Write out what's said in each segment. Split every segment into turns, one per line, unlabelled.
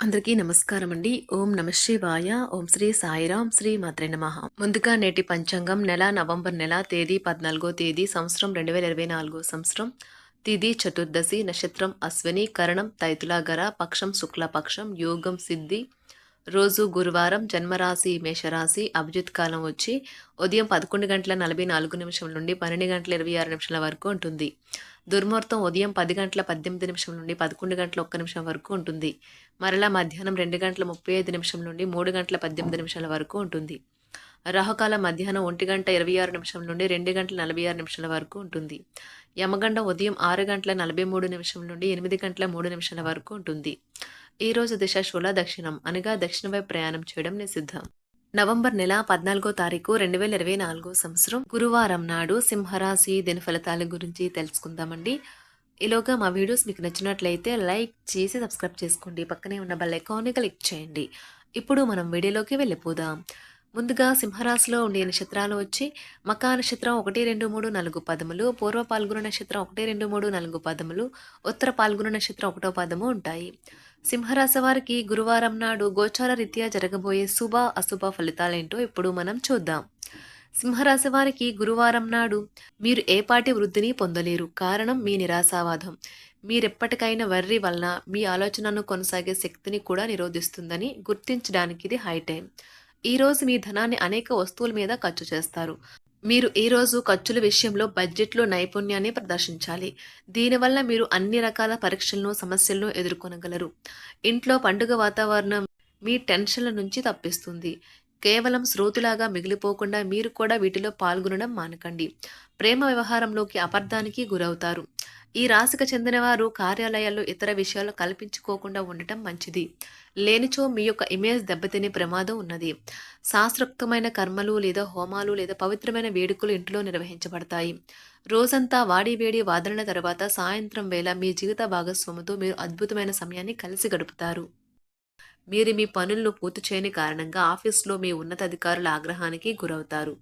అందరికీ నమస్కారం అండి ఓం నమ శివాయ. ఓం శ్రీ సాయిరాం. శ్రీ మాత్రే నమ. ముందుగా నేటి పంచాంగం నెల నవంబర్ నెల తేదీ పద్నాలుగో తేదీ సంవత్సరం రెండు వేల ఇరవై నాలుగో సంవత్సరం. తిథి చతుర్దశి నక్షత్రం అశ్విని కరణం తైతులాగర పక్షం శుక్లపక్షం యోగం సిద్ధి రోజు గురువారం జన్మరాశి మేషరాశి అభిజిత్ కాలం వచ్చి ఉదయం పదకొండు గంటల నలభై నాలుగు నిమిషం నుండి పన్నెండు గంటల ఇరవై ఆరు నిమిషాల వరకు ఉంటుంది. దుర్ముహూర్తం ఉదయం పది గంటల పద్దెనిమిది నిమిషం నుండి పదకొండు గంటల ఒక్క నిమిషం వరకు ఉంటుంది. మరలా మధ్యాహ్నం రెండు గంటల ముప్పై ఐదు నిమిషం నుండి మూడు గంటల పద్దెనిమిది నిమిషాల వరకు ఉంటుంది. రాహుకాలం మధ్యాహ్నం ఒంటి గంట ఇరవై ఆరు నిమిషం నుండి రెండు గంటల నలభై ఆరు నిమిషాల వరకు ఉంటుంది. యమగండం ఉదయం ఆరు గంటల నలభై మూడు నిమిషం నుండి ఎనిమిది గంటల మూడు నిమిషాల వరకు ఉంటుంది. ఈ రోజు దిశ శూల దక్షిణం అనగా దక్షిణ వైపు ప్రయాణం చేయడం నిషిద్ధం. నవంబర్ నెల పద్నాలుగో తారీఖు రెండు వేల ఇరవై నాలుగో సంవత్సరం గురువారం నాడు సింహరాశి దిన ఫలితాల గురించి తెలుసుకుందామండి. ఈలోగా మా వీడియోస్ మీకు నచ్చినట్లయితే లైక్ చేసి సబ్స్క్రైబ్ చేసుకోండి. పక్కనే ఉన్న బెల్ ఐకాన్ని క్లిక్ చేయండి. ఇప్పుడు మనం వీడియోలోకి వెళ్ళిపోదాం. ముందుగా సింహరాశిలో ఉండే నక్షత్రాలు వచ్చి మకా నక్షత్రం ఒకటి రెండు మూడు నాలుగు పదములు పూర్వ పాల్గొన నక్షత్రం ఒకటి రెండు మూడు నాలుగు పదములు ఉత్తర పాల్గొన నక్షత్రం ఒకటో పదము ఉంటాయి. సింహరాశి వారికి గురువారం నాడు గోచార రీత్యా జరగబోయే శుభ అశుభ ఫలితాలేంటో ఇప్పుడు మనం చూద్దాం. సింహరాశి వారికి గురువారం నాడు మీరు ఏపాటి వృద్ధిని పొందలేరు. కారణం మీ నిరాశావాదం. మీరెప్పటికైనా వర్రి వలన మీ ఆలోచనను కొనసాగే శక్తిని కూడా నిరోధిస్తుందని గుర్తించడానికి ఇది హై టైం. ఈరోజు మీ ధనాన్ని అనేక వస్తువుల మీద ఖర్చు చేస్తారు. మీరు ఈరోజు ఖర్చుల విషయంలో బడ్జెట్లో నైపుణ్యాన్ని ప్రదర్శించాలి. దీనివల్ల మీరు అన్ని రకాల పరీక్షలను సమస్యలను ఎదుర్కొనగలరు. ఇంట్లో పండుగ వాతావరణం మీ టెన్షన్ల నుంచి తప్పిస్తుంది. కేవలం శ్రోతులాగా మిగిలిపోకుండా మీరు కూడా వీటిలో పాల్గొనడం మానకండి. ప్రేమ వ్యవహారంలోకి అపార్థానికి గురవుతారు. ఈ రాశికి చెందినవారు కార్యాలయాల్లో ఇతర విషయాలు కల్పించుకోకుండా ఉండటం మంచిది. లేనిచో మీ యొక్క ఇమేజ్ దెబ్బతినే ప్రమాదం ఉన్నది. శాస్త్రోక్తమైన కర్మలు లేదా హోమాలు లేదా పవిత్రమైన వేడుకలు ఇంట్లో నిర్వహించబడతాయి. రోజంతా వాడి వేడి వాదనల తర్వాత సాయంత్రం వేళ మీ జీవిత భాగస్వామితో మీరు అద్భుతమైన సమయాన్ని కలిసి గడుపుతారు. మీరు మీ పనులను పూర్తి చేయని కారణంగా ఆఫీస్లో మీ ఉన్నతాధికారుల ఆగ్రహానికి గురవుతారు.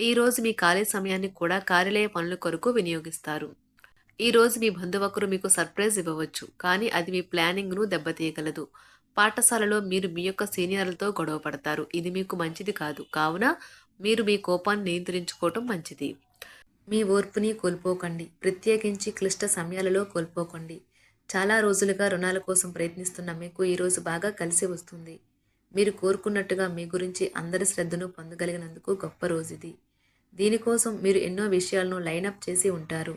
ఈరోజు మీ ఖాళీ సమయాన్ని కూడా కార్యాలయ పనుల కొరకు వినియోగిస్తారు. ఈ రోజు మీ బంధువకురు మీకు సర్ప్రైజ్ ఇవ్వవచ్చు కానీ అది మీ ప్లానింగ్ను దెబ్బతీయగలదు. పాఠశాలలో మీరు మీ యొక్క సీనియర్లతో గొడవ పడతారు. ఇది మీకు మంచిది కాదు. కావున మీరు మీ కోపాన్ని నియంత్రించుకోవటం మంచిది. మీ ఓర్పుని కోల్పోకండి. ప్రత్యేకించి క్లిష్ట సమయాలలో కోల్పోకండి. చాలా రోజులుగా రుణాల కోసం ప్రయత్నిస్తున్న మీకు ఈరోజు బాగా కలిసి వస్తుంది. మీరు కోరుకున్నట్టుగా మీ గురించి అందరి శ్రద్ధను పొందగలిగినందుకు గొప్ప రోజు ఇది. దీనికోసం మీరు ఎన్నో విషయాలను లైనప్ చేసి ఉంటారు.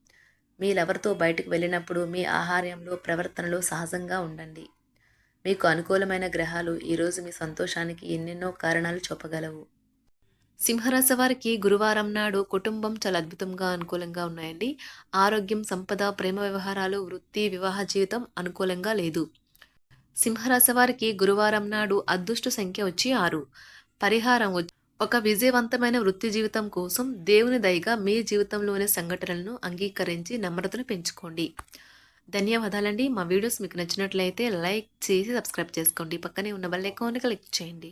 మీ లవర్తో బయటకు వెళ్ళినప్పుడు మీ ఆహార్యంలో ప్రవర్తనలో సహజంగా ఉండండి. మీకు అనుకూలమైన గ్రహాలు ఈరోజు మీ సంతోషానికి ఎన్నెన్నో కారణాలు చూపగలవు. సింహరాశి వారికి గురువారం నాడు కుటుంబం చాలా అద్భుతంగా అనుకూలంగా ఉన్నాయండి. ఆరోగ్యం సంపద ప్రేమ వ్యవహారాలు వృత్తి వివాహ జీవితం అనుకూలంగా లేదు. సింహరాశి వారికి గురువారం నాడు అదృష్ట సంఖ్య వచ్చి ఆరు. పరిహారం వచ్చి ఒక విజయవంతమైన వృత్తి జీవితం కోసం దేవుని దయగా మీ జీవితంలోని సంఘటనలను అంగీకరించి నమ్రతను పెంచుకోండి. ధన్యవాదాలండి. మా వీడియోస్ మీకు నచ్చినట్లయితే లైక్ చేసి సబ్స్క్రైబ్ చేసుకోండి. పక్కనే ఉన్న బెల్ ఐకాన్ని క్లిక్ చేయండి.